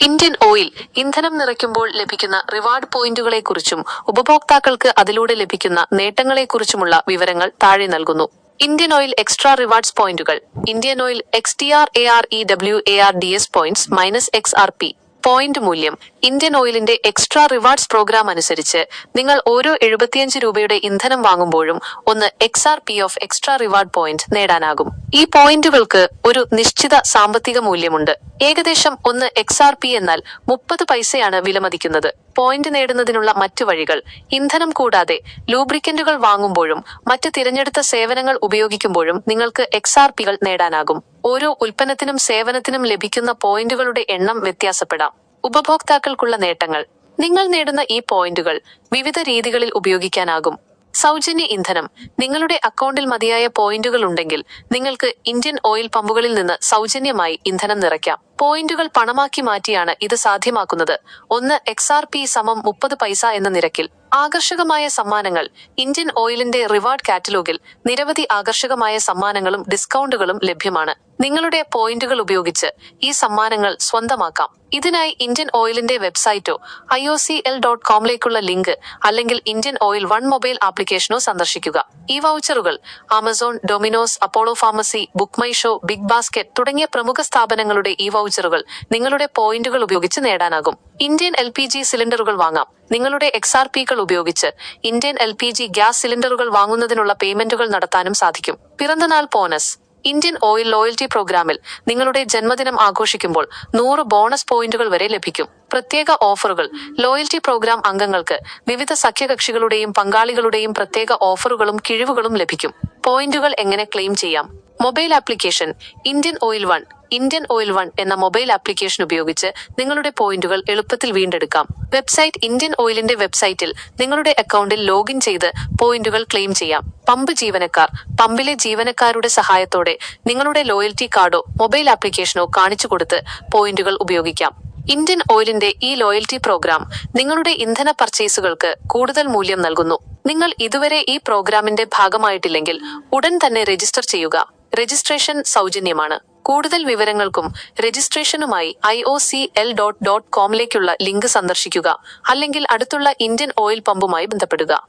Indian oil ഇന്ധനം നിറയ്ക്കുമ്പോൾ ലഭിക്കുന്ന reward പോയിന്റുകളെക്കുറിച്ചും ഉപഭോക്താക്കൾക്ക് അതിലൂടെ ലഭിക്കുന്ന നേട്ടങ്ങളെക്കുറിച്ചുമുള്ള വിവരങ്ങൾ താഴെ നൽകുന്നു. ഇന്ത്യൻ ഓയിൽ എക്സ്ട്രാ റിവാർഡ്സ് പോയിന്റുകൾ Indian Oil X T R A R E W A R D S points minus X R P point മൂല്യം. ഇന്ത്യൻ ഓയിലിന്റെ എക്സ്ട്രാ റിവാർഡ്സ് പ്രോഗ്രാം അനുസരിച്ച് നിങ്ങൾ ഓരോ എഴുപത്തിയഞ്ച് രൂപയുടെ ഇന്ധനം വാങ്ങുമ്പോഴും ഒന്ന് X R P of extra reward point നേടാനാകും. ഈ പോയിന്റുകൾക്ക് ഒരു നിശ്ചിത സാമ്പത്തിക മൂല്യമുണ്ട്. ഏകദേശം ഒന്ന് എക്സ് ആർ പി എന്നാൽ മുപ്പത് പൈസയാണ് വിലമതിക്കുന്നത്. പോയിന്റ് നേടുന്നതിനുള്ള മറ്റു വഴികൾ. ഇന്ധനം കൂടാതെ ലൂബ്രിക്കന്റുകൾ വാങ്ങുമ്പോഴും മറ്റ് തിരഞ്ഞെടുത്ത സേവനങ്ങൾ ഉപയോഗിക്കുമ്പോഴും നിങ്ങൾക്ക് എക്സ് ആർ പികൾ നേടാനാകും. ഓരോ ഉൽപ്പന്നത്തിനും സേവനത്തിനും ലഭിക്കുന്ന പോയിന്റുകളുടെ എണ്ണം വ്യത്യാസപ്പെടാം. ഉപഭോക്താക്കൾക്കുള്ള നേട്ടങ്ങൾ. നിങ്ങൾ നേടുന്ന ഈ പോയിന്റുകൾ വിവിധ രീതികളിൽ ഉപയോഗിക്കാനാകും. സൗജന്യ ഇന്ധനം. നിങ്ങളുടെ അക്കൗണ്ടിൽ മതിയായ പോയിന്റുകൾ ഉണ്ടെങ്കിൽ നിങ്ങൾക്ക് ഇന്ത്യൻ ഓയിൽ പമ്പുകളിൽ നിന്ന് സൗജന്യമായി ഇന്ധനം നിറയ്ക്കാം. പോയിന്റുകൾ പണമാക്കി മാറ്റിയാണ് ഇത് സാധ്യമാക്കുന്നത്. ഒന്ന് എക്സ് ആർ പി സമം മുപ്പത് പൈസ എന്ന നിരക്കിൽ. ആകർഷകമായ സമ്മാനങ്ങൾ. ഇന്ത്യൻ ഓയിലിന്റെ റിവാർഡ് കാറ്റലോഗിൽ നിരവധി ആകർഷകമായ സമ്മാനങ്ങളും ഡിസ്കൗണ്ടുകളും ലഭ്യമാണ്. നിങ്ങളുടെ പോയിന്റുകൾ ഉപയോഗിച്ച് ഈ സമ്മാനങ്ങൾ സ്വന്തമാക്കാം. ഇതിനായി ഇന്ത്യൻ ഓയിലിന്റെ വെബ്സൈറ്റോ I O C L dot കോമിലേക്കുള്ള link അല്ലെങ്കിൽ ഇന്ത്യൻ ഓയിൽ വൺ മൊബൈൽ ആപ്ലിക്കേഷനോ സന്ദർശിക്കുക. ഈ വൗച്ചറുകൾ Amazon Domino's Apollo Pharmacy BookMyShow BigBasket തുടങ്ങിയ പ്രമുഖ സ്ഥാപനങ്ങളുടെ ഈ വൗച്ചറുകൾ നിങ്ങളുടെ പോയിന്റുകൾ ഉപയോഗിച്ച് നേടാനാകും. ഇന്ത്യൻ എൽ പി ജി സിലിണ്ടറുകൾ വാങ്ങാം. നിങ്ങളുടെ എക്സ് ആർ പികൾ ഉപയോഗിച്ച് Indian L P G gas സിലിണ്ടറുകൾ വാങ്ങുന്നതിനുള്ള പേയ്മെന്റുകൾ നടത്താനും സാധിക്കും. പിറന്തനാൾ ബോണസ്. ഇന്ത്യൻ ഓയിൽ ലോയൽറ്റി പ്രോഗ്രാമിൽ നിങ്ങളുടെ ജന്മദിനം ആഘോഷിക്കുമ്പോൾ നൂറ് ബോണസ് പോയിന്റുകൾ വരെ ലഭിക്കും. പ്രത്യേക ഓഫറുകൾ ലോയൽറ്റി പ്രോഗ്രാം അംഗങ്ങൾക്ക് വിവിധ സഖ്യകക്ഷികളുടെയും പങ്കാളികളുടെയും പ്രത്യേക ഓഫറുകളും കിഴിവുകളും ലഭിക്കും. പോയിന്റുകൾ എങ്ങനെ ക്ലെയിം ചെയ്യാം? Mobile application Indian Oil One Indian Oil One എന്ന മൊബൈൽ ആപ്ലിക്കേഷൻ ഉപയോഗിച്ച് നിങ്ങളുടെ പോയിന്റുകൾ എളുപ്പത്തിൽ വീണ്ടെടുക്കാം. വെബ്സൈറ്റ് ഇന്ത്യൻ ഓയിലിന്റെ വെബ്സൈറ്റിൽ നിങ്ങളുടെ അക്കൗണ്ടിൽ ലോഗിൻ ചെയ്ത് പോയിന്റുകൾ ക്ലെയിം ചെയ്യാം. പമ്പ് ജീവനക്കാർ പമ്പിലെ ജീവനക്കാരുടെ സഹായത്തോടെ നിങ്ങളുടെ ലോയൽറ്റി കാർഡോ മൊബൈൽ ആപ്ലിക്കേഷനോ കാണിച്ചു കൊടുത്ത് പോയിന്റുകൾ ഉപയോഗിക്കാം. ഇന്ത്യൻ ഓയിലിന്റെ ഈ ലോയൽറ്റി പ്രോഗ്രാം നിങ്ങളുടെ ഇന്ധന പർച്ചേസുകൾക്ക് കൂടുതൽ മൂല്യം നൽകുന്നു. നിങ്ങൾ ഇതുവരെ ഈ പ്രോഗ്രാമിന്റെ ഭാഗമായിട്ടില്ലെങ്കിൽ ഉടൻ തന്നെ രജിസ്റ്റർ ചെയ്യുക. രജിസ്ട്രേഷൻ സൗജന്യമാണ്. കൂടുതൽ വിവരങ്ങൾക്കും രജിസ്ട്രേഷനുമായി I O C L dot dot കോമിലേക്കുള്ള link സന്ദർശിക്കുക. അല്ലെങ്കിൽ അടുത്തുള്ള ഇന്ത്യൻ ഓയിൽ പമ്പുമായി ബന്ധപ്പെടുക.